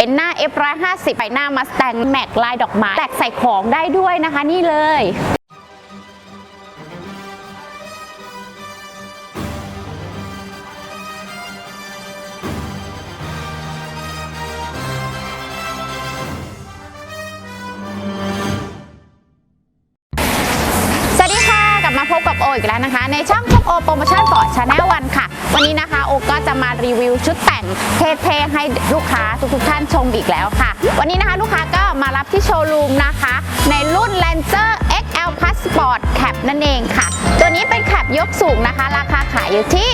เป็นหน้า F150 ไปหน้า Mustang แม็กลายดอกไม้แตกใส่ของได้ด้วยนะคะนี่เลยสวัสดีค่ะกลับมาพบกับโออีกแล้วนะคะ ในช่องพบโอโปรโมชั่นฟอร์ดชาแนลวันค่ะ วันนี้นะคะโอก็จะมารีวิวชุดแต่งเท่ๆให้ลูกค้าทุกๆท่านชมอีกแล้วค่ะ วันนี้นะคะลูกค้าก็มารับที่โชว์รูมนะคะ ในรุ่น Lancer XL Passport Cap นั่นเองค่ะ ตัวนี้เป็นแคปยกสูงนะคะ ราคาขายอยู่ที่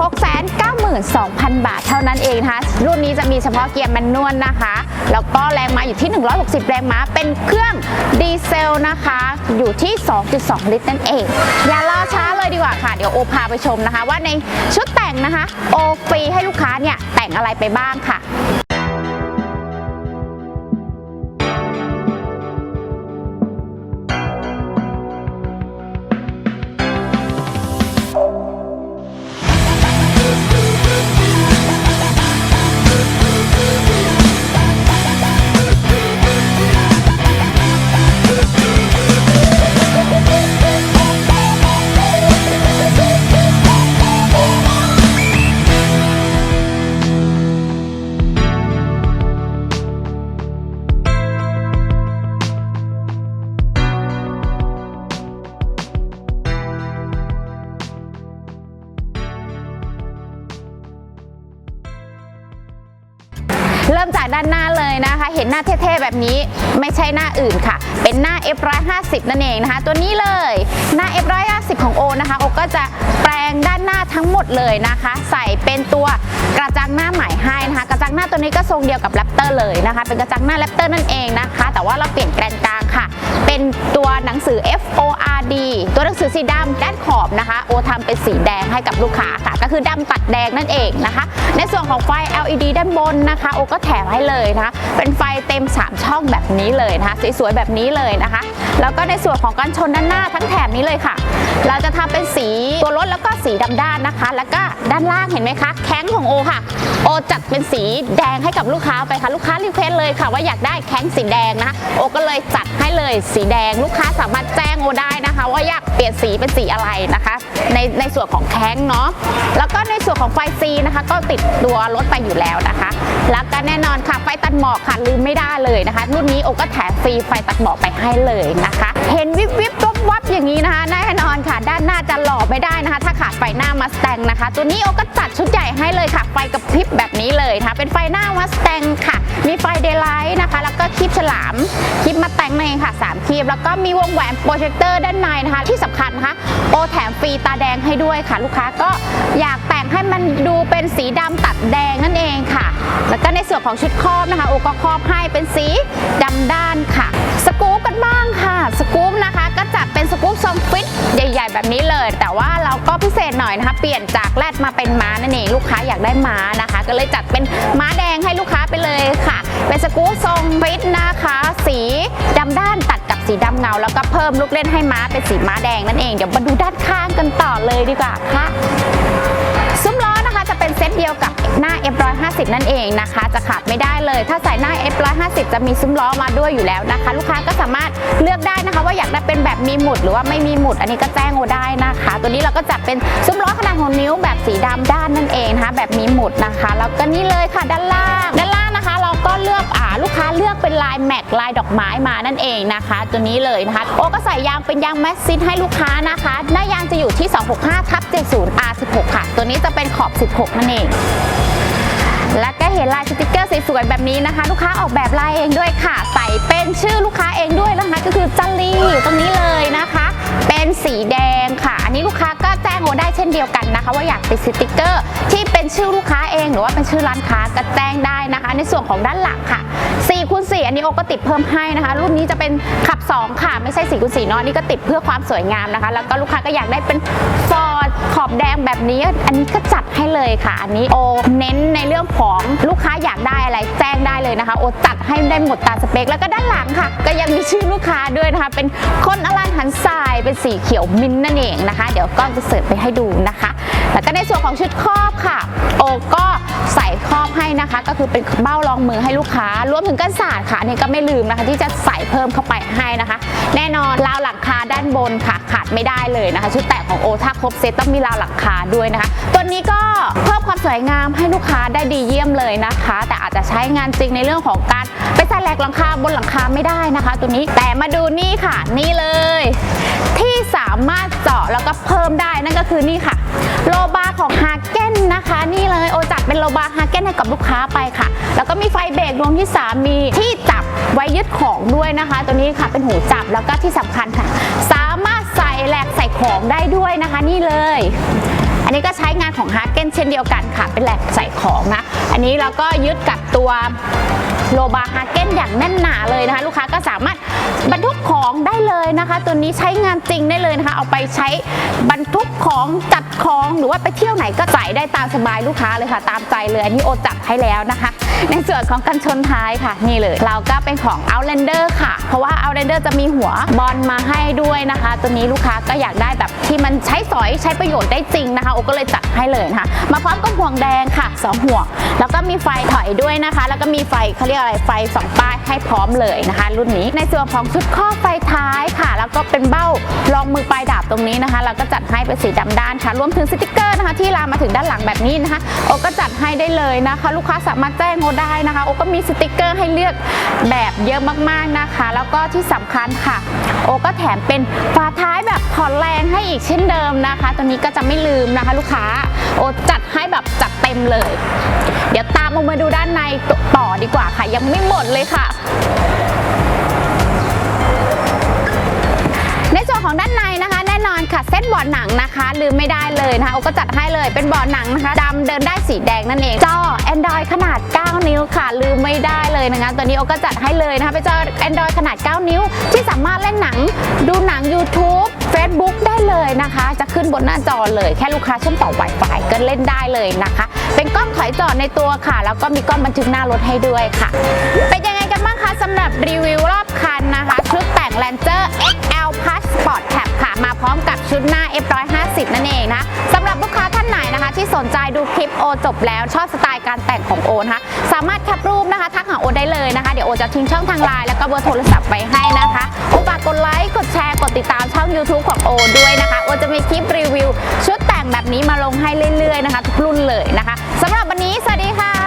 692,000 บาทเท่านั้นเองนะคะ รุ่นนี้จะมีเฉพาะเกียร์แมนนวลนะคะ แล้วก็แรงม้าอยู่ที่ 160 แรงม้า เป็นเครื่องดีเซลนะคะ อยู่ที่ 2.2 ลิตรนั่นเอง อย่ารอช้า เลยดีกว่าค่ะ เดี๋ยวโอพาไปชมนะคะ ว่าในชุดแต่งนะคะ โอฟรีให้ลูกค้าเนี่ยแต่งอะไรไปบ้างค่ะ ริ่มจากด้านหน้าเลยนะคะ เห็นหน้าเท่ๆแบบนี้ไม่ใช่หน้าอื่นค่ะ เป็นหน้า F150 นั่นเองนะคะ ตัวนี้เลยหน้า F150 ของโอนะคะโอก็จะแปลงด้านหน้าทั้งหมดเลยนะคะ ใส่เป็นตัวกระจังหน้าใหม่ให้นะคะ กระจังหน้าตัวนี้ก็ทรงเดียวกับแรปเตอร์เลยนะคะ เป็นกระจังหน้าแรปเตอร์นั่นเองนะคะ แต่ว่าเราเปลี่ยนแกนกลางค่ะ เป็นตัวหนังสือ FORD ตัวหนังสือสีดำด้านขอบนะคะ โอทำเป็นสีแดงให้กับลูกค้าค่ะ ก็คือดำตัดแดงนั่นเองนะคะ ในส่วนของไฟ LED ด้านบนนะคะ โอก็แถมให้เลยนะคะเป็นไฟเต็ม 3 ช่องแบบนี้เลยนะคะสวยๆแบบนี้เลยนะคะ แล้วก็ในส่วนของกันชนด้านหน้าทั้งแถบนี้เลยค่ะ เราจะทำเป็นสีตัวรถแล้วก็สีดำด้านนะคะ แล้วก็ด้านล่างเห็นไหมคะ แข้งของโอค่ะ โอจัดเป็นสีแดงให้กับลูกค้าไปค่ะ ลูกค้ารีเควสเลยค่ะ ว่าอยากได้แข้งสีแดงนะคะโอก็เลยจัดให้เลยสีแดง ลูกค้าสามารถแจ้งโอได้นะคะ ว่าอยากเปลี่ยนสีเป็นสีอะไรนะคะ ในในส่วนของแข้งเนาะแล้วก็ในส่วนของไฟซีนะคะ ก็ติดตัวรถไปอยู่แล้วนะคะ แล้วก็แน่นอนค่ะไฟตัดหมอกค่ะลืมไม่ได้เลยนะคะ รุ่นนี้โอก็แถมฟรีไฟตัดหมอกไปให้เลยนะคะ เห็นวิบวิบวับวับอย่างนี้นะคะแน่นอนค่ะ ด้านหน้าจะหล่อไม่ได้นะคะ ฟหน้ามาส t ตงนะคะ ตัวนี้โอก็จัดชุดใหญ่ให้เลยค่ะ ไฟกระพริบแบบนี้เลยนะคะ เป็นไฟหน้ามาส t ตงค่ะ มีไฟเดย์ไลท์นะคะ แล้วก็คลิปฉลาม คลิปมาแต่งนั่นเองค่ะ3คลิปแล้วก็มีวงแหวนโปรเจคเตอร์ด้านในนะคะ ที่สำคัญนะคะ โอแถมฟรีตาแดงให้ด้วยค่ะ ลูกค้าก็อยากแต่งให้มันดูเป็นสีดำตัดแดงนั่นเองค่ะ แล้วก็ในส่วนของชุดครอบนะคะ โอก็ครอบให้เป็นสีดำด้านค่ะ สกู๊ปกันบ้างค่ะ สกู๊ปนะคะก็จัดเป็น แบบนี้เลย แต่ว่าเราก็พิเศษหน่อยนะคะ เปลี่ยนจากแรดมาเป็นม้านั่นเองลูกค้าอยากได้ม้านะคะ ก็เลยจัดเป็นม้าแดงให้ลูกค้าไปเลยค่ะ เป็นสกู๊ปทรงฟิตนะคะ สีดำด้านตัดกับสีดำเงา แล้วก็เพิ่มลูกเล่นให้ม้าเป็นสีม้าแดงนั่นเองเดี๋ยวมาดูด้านข้างกันต่อเลยดีกว่าค่ะ ดียวกับหน้า F150 นั่นเองนะคะ จะขาดไม่ได้เลย ถ้าใส่หน้า F150 จะมีซุ้มล้อมาด้วยอยู่แล้วนะคะ ลูกค้าก็สามารถเลือกได้นะคะ ว่าอยากได้เป็นแบบมีหมุดหรือว่าไม่มีหมุด อันนี้ก็แจ้งโอได้นะคะ ตัวนี้เราก็จัดเป็นซุ้มล้อขนาดของนิ้วแบบสีดำด้านนั่นเองนะคะแบบมีหมุดนะคะแล้วก็นี่เลยค่ะด้านล่างด้านล่างนะคะ เราก็เลือกอ่าลูกค้าเลือกเป็นลายแม็กลายดอกไม้มานั่นเองนะคะ ตัวนี้เลยนะคะโอก็ใส่ยางเป็นยางแมสซินให้ลูกค้านะคะ หน้ายางจะอยู่ที่ 265ทับ 16 นั่นเอง และก็เห็นลายสติกเกอร์สวยๆแบบนี้นะคะ ลูกค้าออกแบบลายเองด้วยค่ะ ใส่เป็นชื่อลูกค้าเองด้วยนะคะ ก็คือจัลลี่อยู่ตรงนี้เลยนะคะ เป็นสีแดงค่ะ อันนี้ลูกค้าก็แจ้งโอได้เช่นเดียวกันนะคะ ว่าอยากติดสติกเกอร์ ที่เป็นชื่อลูกค้าเองหรือว่าเป็นชื่อร้านค้าก็แจ้งได้นะคะ ในส่วนของด้านหลังค่ะ คูณ4อันนี้โอก็ติดเพิ่มให้นะคะ รุ่นนี้จะเป็นขับ 2 ค่ะ ไม่ใช่4คูณ4เนาะอันนี่ก็ติดเพื่อความสวยงามนะคะ แล้วก็ลูกค้าก็อยากได้เป็นฟอร์ดขอบแดงแบบนี้ อันนี้ก็จัดให้เลยค่ะ อันนี้โอเน้นในเรื่องของลูกค้าอยากได้อะไรแจ้งได้เลยนะคะ โอจัดให้ได้หมดตามสเปค แล้วก็ด้านหลังค่ะ ก็ยังมีชื่อลูกค้าด้วยนะคะ เป็นคนอลันหันทรายเป็นสีเขียวมิ้นท์นั่นเองนะคะ เดี๋ยวกล้องจะเสิร์ฟไปให้ดูนะคะ แล้วก็ในส่วนของชุดครอบค่ะ โอก็ใส่ครอบให้นะคะ ก็คือเป็นเบ้ารองมือให้ลูกค้า รวมถึงกันศาสตร์ค่ะอันนี้ก็ไม่ลืมนะคะ ที่จะใส่เพิ่มเข้าไปให้นะคะ แน่นอนราวหลังคาด้านบนค่ะ ขาดไม่ได้เลยนะคะ ชุดแต่งของโอถ้าครบเซตต้องมีราวหลังคาด้วยนะคะ ตัวนี้ก็เพิ่มความสวยงามให้ลูกค้าได้ดีเยี่ยมเลยนะคะ แต่อาจจะใช้งานจริงในเรื่องของการไปใส่แหลกหลังคาบนหลังคาไม่ได้นะคะ ตัวนี้แต่มาดูนี่ค่ะนี่เลย ที่สามารถเจาะแล้วก็เพิ่มได้นั่นก็คือนี่ค่ะ เป็นโลบาฮาเก้นให้กับลูกค้าไปค่ะ แล้วก็มีไฟเบรกดวงที่ 3 มีที่จับไว้ยึดของด้วยนะคะ ตัวนี้ค่ะเป็นหูจับแล้วก็ที่สำคัญค่ะ สามารถใส่แหลกใส่ของได้ด้วยนะคะนี่เลย อันนี้ก็ใช้งานของฮาร์เก้นเช่นเดียวกันค่ะ เป็นแหลกใส่ของนะ อันนี้เราก็ยึดกับตัวโลบาฮาเก้นอย่างแน่นหนาเลยนะคะ ลูกค้าก็สามารถบรรทุกของได้เลยนะคะ ตัวนี้ใช้งานจริงได้เลยนะคะ เอาไปใช้บรรทุกของจัดของหรือว่าไปเที่ยวไหนก็ใส่ได้ตามสบายลูกค้าเลยค่ะ ตามใจเลยอันนี้โอจัดให้แล้วนะคะ ในส่วนของกันชนท้ายค่ะนี่เลย เราก็เป็นของ Outlander ค่ะ เพราะว่า Outlander จะมีหัวบอลมาให้ด้วยนะคะ ตัวนี้ลูกค้าก็อยากได้แบบที่มันใช้สอยใช้ประโยชน์ได้จริงนะคะโอก็เลยจัดให้เลยนะคะมาพร้อมกับห่วงแดงค่ะสองห่วงแล้วก็มีไฟถอยด้วยนะคะ แล้วก็มีไฟเขาเรียกอะไรไฟสองป้ายให้พร้อมเลยนะคะ รุ่นนี้ในส่วนของชุดข้อไฟท้ายค่ะ แล้วก็เป็นเบ้ารองมือปลายดาบตรงนี้นะคะ เราก็จัดให้เป็นสีดำด้านค่ะรวมถึงสติกเกอร์นะคะที่ลามมาถึงด้านหลังแบบนี้นะคะโอก็จัดให้ได้เลยนะคะ ลูกค้าสามารถแจ้งโอได้นะคะโอก็มีสติกเกอร์ให้เลือกแบบเยอะมากๆนะคะ แล้วก็ที่สำคัญค่ะ โอก็แถมเป็นฝาท้ายแบบผ่อนแรงให้อีกเช่นเดิมนะคะ ตัวนี้ก็จะไม่ลืมนะคะลูกค้า โอจัดให้แบบจัดเต็มเลย เดี๋ยวตามมาดูด้านในต่อดีกว่าค่ะ ยังไม่หมดเลยค่ะในส่วนของด้านในนะคะ น่นอนค่ะเส้นเบาะหนังนะคะลืมไม่ได้เลยนะคะโอก็จัดให้เลยเป็นเบาะหนังนะคะดำเดินได้สีแดงนั่นเองจอ Android ขนาด 9 นิ้วค่ะ ลืมไม่ได้เลยนะคะตัวนี้โอก็จัดให้เลยนะคะเป็นจอ Android ขนาด 9 นิ้ว ที่สามารถเล่นหนัง ดูหนัง YouTube Facebook ได้เลยนะคะ จะขึ้นบนหน้าจอเลยแค่ลูกค้าเชื่อมต่อ Wi-Fi ก็เล่นได้เลยนะคะ เป็นกล้องถอยจอดในตัวค่ะ แล้วก็มีกล้องบันทึกหน้ารถให้ด้วยค่ะ เป็นยังไงกันบ้างคะสำหรับรีวิวรอบคันนะคะชุดแต่ง Lancer XL Plus Sport Tab ค่ะ มาพร้อมกับชุดหน้า F150 นั่นเองนะสำหรับลูกค้าท่านไหนนะคะ ที่สนใจดูคลิปโอจบแล้วชอบสไตล์การแต่งของโอนะคะสามารถแคปรูปนะคะ ทักหาโอได้เลยนะคะ เดี๋ยวโอจะทิ้งช่องทางไลน์แล้วก็เบอร์โทรศัพท์ไปให้นะคะโอฝากกดไลค์กดแชร์กดติดตามช่อง YouTube ของโอด้วยนะคะโอจะมีคลิปรีวิว ชุดแต่งแบบนี้มาลงให้เรื่อยๆนะคะทุกรุ่นเลยนะคะสำหรับวันนี้สวัสดีค่ะ